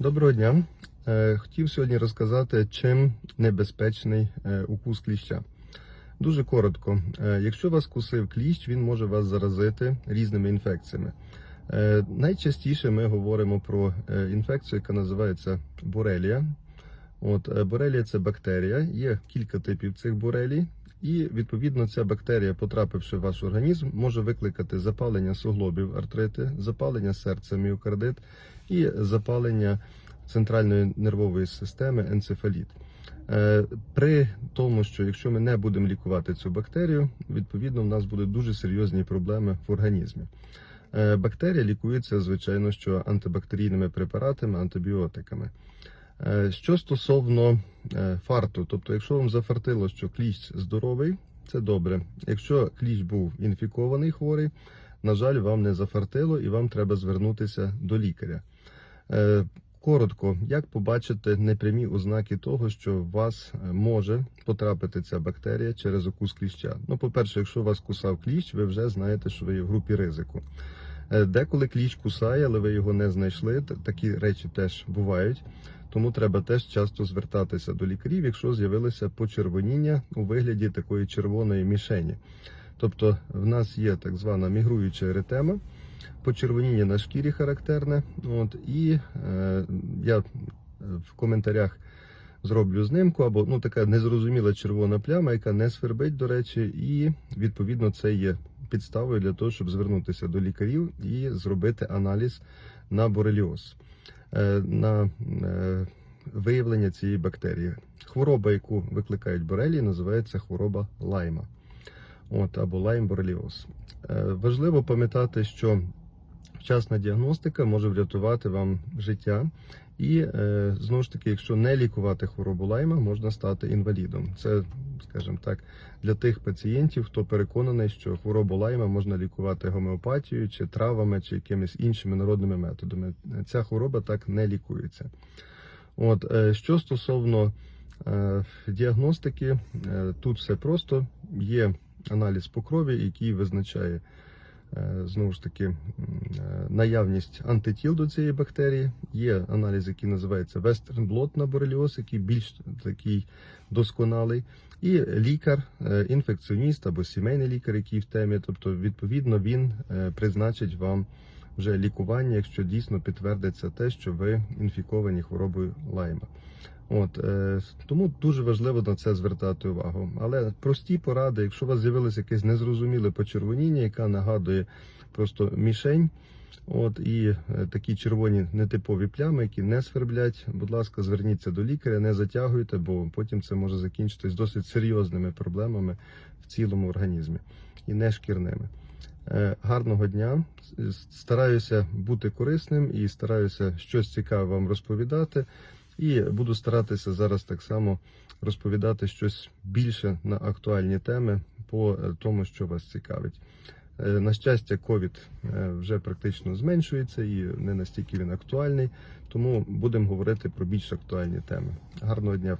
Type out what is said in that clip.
Доброго дня. Е, Хотів сьогодні розказати, чим небезпечний е, укус кліща. Дуже коротко. Е, Якщо вас кусив кліщ, він може вас заразити різними інфекціями. Найчастіше ми говоримо про інфекцію, яка називається борелія. От борелія це бактерія. Є кілька типів цих борелій, і відповідно ця бактерія, потрапивши в ваш організм, може викликати запалення суглобів, артрити, запалення серця, міокардит і запалення центральної нервової системи енцефаліт. Е, При тому, що якщо ми не будемо лікувати цю бактерію, відповідно в нас будуть дуже серйозні проблеми в організмі. Е, Бактерія лікується, звичайно, що антибактерійними препаратами, антибіотиками. Е, Що стосовно фарту, тобто, якщо вам зафартило, що кліщ здоровий, це добре. Якщо кліщ був інфікований хворий, на жаль, вам не зафартило і вам треба звернутися до лікаря. Е, Коротко, як побачити непрямі ознаки того, що в вас е, може потрапити ця бактерія через укус кліща? Ну, по-перше, якщо вас кусав кліщ, ви вже знаєте, що ви є в групі ризику. Е, Деколи кліщ кусає, але ви його не знайшли. Такі речі теж бувають. Тому треба теж часто звертатися до лікарів, якщо з'явилося почервоніння у вигляді такої червоної мішені. Тобто в нас є так звана мігруюча еретема, почервоніння на шкірі характерне. От, і е, я е, в коментарях зроблю знимку або ну, така незрозуміла червона пляма, яка не свербить, до речі, і відповідно це є підставою для того, щоб звернутися до лікарів і зробити аналіз на бореліоз, е, на е, виявлення цієї бактерії. Хвороба, яку викликають борелії, називається хвороба лайма. От, або лайм бореліоз. Е, Важливо пам'ятати, що вчасна діагностика може врятувати вам життя. І е, знову ж таки, якщо не лікувати хворобу лайма, можна стати інвалідом. Це, скажімо так, для тих пацієнтів, хто переконаний, що хворобу лайма можна лікувати гомеопатією, чи травами, чи якимись іншими народними методами. Ця хвороба так не лікується. От е, що стосовно е, діагностики, тут все просто є аналіз по крові, який визначає знову ж таки е, наявність антитіл до цієї бактерії. Є аналіз, який називається Western Blot на бореліоз, який більш такий досконалий. І лікар, е, інфекціоніст або сімейний лікар, який в темі, тобто, відповідно, він е, призначить вам вже лікування, якщо дійсно підтвердиться те, що ви інфіковані хворобою лайма. От е, тому дуже важливо на це звертати увагу. Але прості поради, якщо у вас з'явилося якесь незрозуміле почервоніння, яка нагадує просто мішень. От і е, такі червоні нетипові плями, які не сверблять. Будь ласка, зверніться до лікаря, не затягуйте, бо потім це може закінчитись досить серйозними проблемами в цілому організмі і не шкірними. Е, Гарного дня. Стараюся бути корисним і стараюся щось цікаве вам розповідати. І буду старатися зараз так само розповідати щось більше на актуальні теми по е, тому, що вас цікавить. Е, На щастя, ковід е, вже практично зменшується і не настільки він актуальний, тому будемо говорити про більш актуальні теми. Гарного дня!